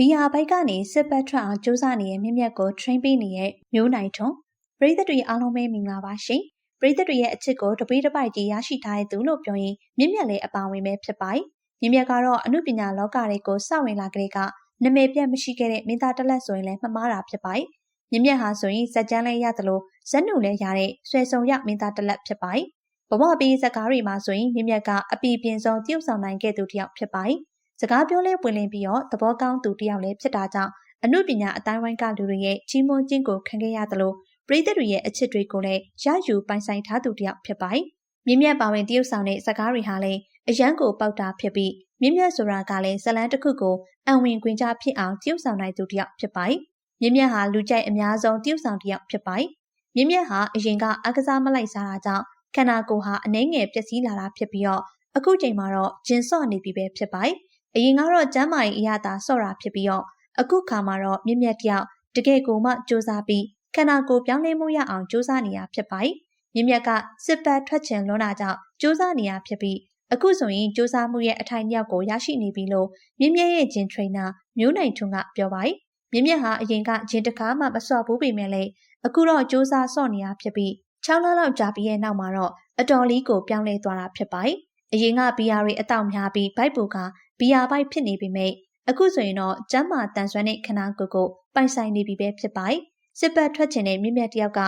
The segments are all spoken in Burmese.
ဘီယာဘိုက်ကနေစစ်ပတ်ထွက်အောင်ကြိုးစားနေတဲ့မြင့်မြတ်ကို train ပေးနေတဲ့မျိုးနိုင်ထွန်းပရိသတ်တွေအားလုံးပဲမင်္ဂလာပါရှင်ပရိသတ်တွေရဲ့အချစ်ကိုတပိတပိုက်ကြီးရရှိထားတဲ့သူလို့ပြောရင်မြင့်မြတ်လည်းအပါဝင်ပဲဖြစ်ပါတယ်မြင့်မြတ်ကတော့အမှုပညာလောကတွေကိုစဝင်လာကလေးကနာမည်ပြတ်မရှိခဲ့တဲ့မင်းသားတက်လက်ဆိုရင်လည်းမှမားတာဖြစ်ပါတယ်မြင့်မြတ်ဟာဆိုရင်ဇက်ကြမ်းလည်းရတယ်လို့ဇက်နုလည်းရတဲ့ဆွဲဆုံရမင်းသားတက်လက်ဖြစ်ပါတယ်ဘဝပေးဇက်ကားတွေမှာဆိုရင်မြင့်မြတ်ကအပီပြင်းဆုံးတရုပ်ဆောင်နိုင်ခဲ့သူတစ်ယောက်ဖြစ်ပါတယ် စကားပြောလဲပွင့်လင်းပြီးတော့သဘောကောင်းသူတယောက်လည်းဖြစ်တာကြောင့်အမှုပညာအတိုင်းဝိုင်းကလူတွေရဲ့ကြီးမွန်ခြင်းကိုခံခဲ့ရသလိုပရိသတ်တွေရဲ့အချစ်တွေကိုလည်းရယူပိုင်ဆိုင်ထားသူတယောက်ဖြစ်ပါတယ်။မြင့်မြတ်ပါဝင်တရုတ်ဆောင်တဲ့စကားတွေဟာလည်းအရန်ကိုပေါက်တာဖြစ်ပြီးမြင့်မြတ်ဆိုတာကလည်းဇလန်းတစ်ခုကိုအံဝင်ခွင်ကြဖြစ်အောင်တရုတ်ဆောင်နိုင်သူတယောက်ဖြစ်ပါတယ်။မြင့်မြတ်ဟာလူကြိုက်အများဆုံးတရုတ်ဆောင်တယောက်ဖြစ်ပါတယ်။မြင့်မြတ်ဟာအရင်ကအကစားမလိုက်စားတာကြောင့်ခန္ဓာကိုယ်ဟာအနှဲငယ်ပျက်စီးလာတာဖြစ်ပြီးတော့အခုချိန်မှာတော့ဂျင်ဆော့နေပြီပဲဖြစ်ပါတယ်။ အရင်ကတော့ကျမ်းမာရေးအရသာဆော့တာဖြစ်ပြီးတော့အခုခါမှာတော့မြင့်မြတ်တယောက်တကယ်ကိုမှစူးစမ်းပြီးခန္ဓာကိုယ်ပြောင်းလဲမှုရအောင်စူးစမ်းနေရဖြစ်ပါတယ်။မြင့်မြတ်ကစစ်ပတ်ထွက်ချင်လွန်းတာကြောင့်စူးစမ်းနေရဖြစ်ပြီးအခုဆိုရင်စူးစမ်းမှုရဲ့အထိုင်မြောက်ကိုရရှိနေပြီလို့မြင့်မြတ်ရဲ့ဂျင်ထရိနာမျိုးနိုင်ထွန်းကပြောပါတယ်။မြင့်မြတ်ဟာအရင်ကဂျင်တကားမှမဆော့ဘူးပေမဲ့လည်းအခုတော့စူးစမ်းဆော့နေရဖြစ်ပြီး6လလောက်ကြာပြီးရဲ့နောက်မှာတော့အတော်လေးကိုပြောင်းလဲသွားတာဖြစ်ပါတယ်။အရင်ကဘီယာတွေအတောက်များပြီးဘိုက်ပူက ဘီယာပိုက်ဖြစ်နေပေမဲ့အခုဆိုရင်တော့ကျမ်းမာတန်ဆွမ်းတဲ့ခနာကိုယ်ကိုပိုင်ဆိုင်နေပြီပဲဖြစ်ပါတယ်။စစ်ပတ်ထွက်ချင်တဲ့မြင့်မြတ်တယောက်က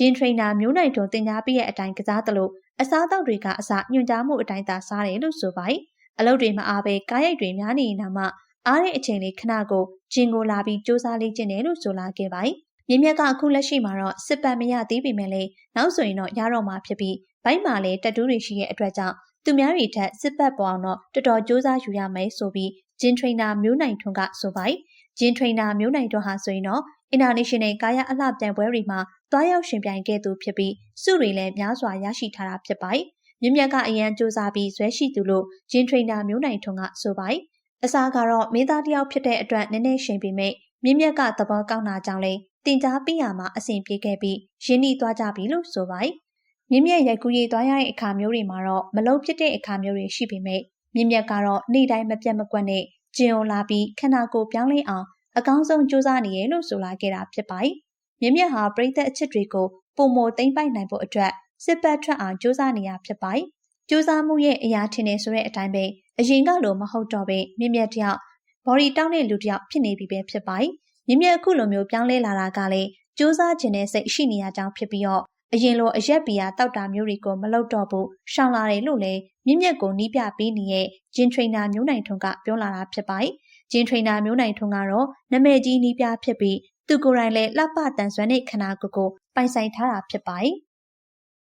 ရင်ထရိနာမျိုးနိုင်တုံတင် जा ပြရဲ့အတိုင်းကစားသလိုအစားအသောက်တွေကအစညွှန်ကြားမှုအတိုင်းသာစားတယ်လို့ဆိုပါတယ်။အလုပ်တွေမအားပဲကားရိုက်တွေများနေရင်မှအားတဲ့အချိန်လေးခဏကိုဂျင်ကိုလာပြီးစူးစမ်းလေ့ကျင့်တယ်လို့ဆိုလာခဲ့ပါတယ်။မြင့်မြတ်ကအခုလက်ရှိမှာတော့စစ်ပတ်မရသေးပေမဲ့လည်းနောက်ဆိုရင်တော့ရတော့မှာဖြစ်ပြီးဘိုက်မှာလည်းတက်တူးတွေရှိတဲ့အတွက်ကြောင့် သူများတွေထက်စစ်ပတ်ပေါ်အောင်တော့တော်တော်စူးစမ်းယူရမယ်ဆိုပြီးဂျင်းထရိနာမျိုးနိုင်ထွန်းကဆိုပါတယ်။ဂျင်းထရိနာမျိုးနိုင်ထွန်းဟာဆိုရင်တော့ International ကာယအလှပြိုင်ပွဲတွေမှာတွားရောက်ရှင်ပြိုင်ခဲ့သူဖြစ်ပြီးစုတွေလည်းများစွာရရှိထားတာဖြစ်ပါတယ်။မြင့်မြတ်ကအရန်စူးစမ်းပြီးဇွဲရှိသူလို့ဂျင်းထရိနာမျိုးနိုင်ထွန်းကဆိုပါတယ်။အစားကတော့မင်းသားတယောက်ဖြစ်တဲ့အတွက်နည်းနည်းရှင်ပေမဲ့မြင့်မြတ်ကသဘောကောင်းတာကြောင့်လေတင် जा ပြရမှာအဆင်ပြေခဲ့ပြီးရင်းနှီးသွားကြပြီလို့ဆိုပါတယ်။ မြင့်မြတ်ရိုက်ကူးရေးသွားရတဲ့အခါမျိုးတွေမှာတော့မလုံဖြစ်တဲ့အခါမျိုးတွေရှိပေမဲ့မြင့်မြတ်ကတော့နေ့တိုင်းမပြတ်မကွက်နဲ့ကျင်ုံလာပြီးခန္ဓာကိုယ်ပြောင်းလဲအောင်အကောင်းဆုံးစူးစမ်းနေရလို့ဆိုလာခဲ့တာဖြစ်ပါတယ်။မြင့်မြတ်ဟာပရိသတ်အချစ်တွေကိုပုံမသိမ့်ပိုက်နိုင်ဖို့အတွက်စစ်ပတ်ထွက်အောင်စူးစမ်းနေရဖြစ်ပါတယ်။စူးစမ်းမှုရဲ့အရာထင်နေဆိုတဲ့အတိုင်းပဲအရင်ကလိုမဟုတ်တော့ပဲမြင့်မြတ်တယောက်ဘော်ဒီတောင်းတဲ့လူတယောက်ဖြစ်နေပြီပဲဖြစ်ပါတယ်။မြင့်မြတ်အခုလိုမျိုးပြောင်းလဲလာတာကလည်းစူးစမ်းခြင်းနဲ့စိတ်ရှိနေရကြောင်းဖြစ်ပြီးတော့ အရင်လိုအရက်ပီယာတောက်တာမျိုးတွေကိုမလုပ်တော့ဘူးရှောင်လာတယ်လို့လည်းမြင့်မြတ်ကိုနီးပြပေးနေတဲ့ဂျင်ထရိနာမျိုးနိုင်ထွန်းကပြောလာတာဖြစ်ပါတယ်။ဂျင်ထရိနာမျိုးနိုင်ထွန်းကတော့နမဲကြီးနီးပြဖြစ်ပြီးသူကိုယ်တိုင်လည်းလှပတန်ဆွမ်းတဲ့ခနာကိုကိုပိုင်ဆိုင်ထားတာဖြစ်ပါတယ်။